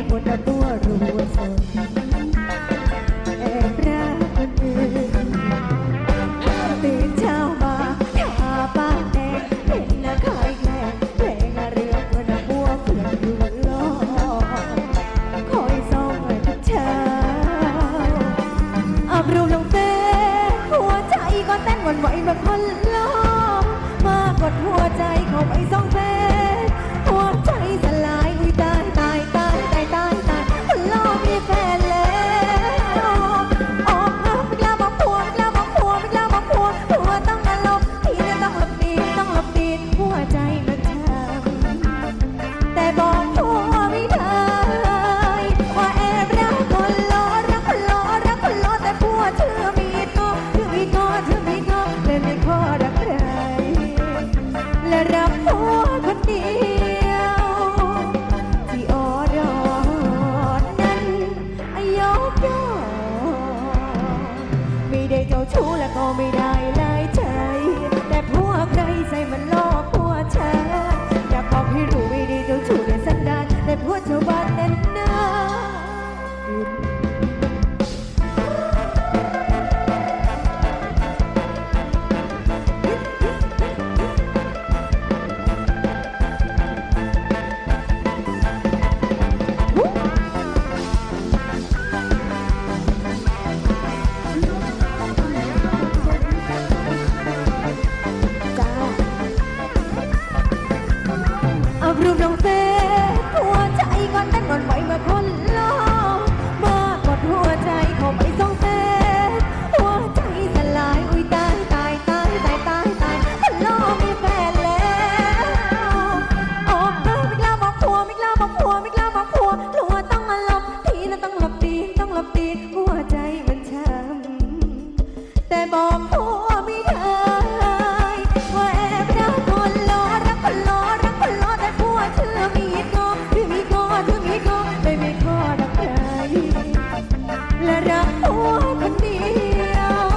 อดตัวรัวสนแอบรักคนอื่นตื่นเช้ามาทาปากแงเป็นนักขายแกล้งเพลงเรือกระบัวเพื่นอยู่บล้อคอยส่องทุกเช้าอบรูมลงเต้หัวใจก็เต้นหวั่นไหวแบบคนล้อมมากดหัวใจเข้าไปส่องเต้ และรับผัวคนเดียว ที่อรอดนั้นอายกยอไม่ได้เจ้าชู้และก็ไม่ได้ บอกผัวไม่ได้ว่าแอบรักคนรอรักคนรอรักคนรอแต่ผัวเธอมีก็เธอมีก็เธอมีก็เลยไม่ขอรักใครและรักผัวคนเดียว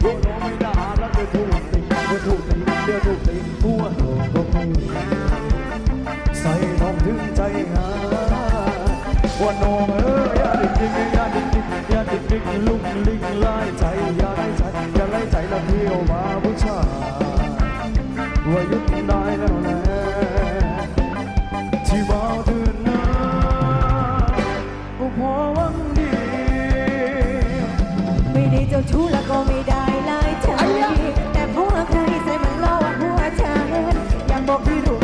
ไม่น่าแล้วเดี๋ยวถูกตีเดี๋ยวถูกตีเดี๋ยวถูกตีทั่วโลกก็มีใส่ทองถึงใจหาว่าน้องเอ้ยอย่าดิ้งดิ้งอ ย่าดิ้งลุกลิงไล่ใจอย่าไล่ใจอย่าไล่ใจแล้วเที่ยวมาผู้ชายว่ายุดได้แล้วแหละที่บ่าวเดือนน้าก็พอหวังดี ไม่ได้เจ้าชู้แล้วก็ไม่ได้ลายใจแต่ผัวใครใส่มันล่อหัวฉันอยากบอกให้รู้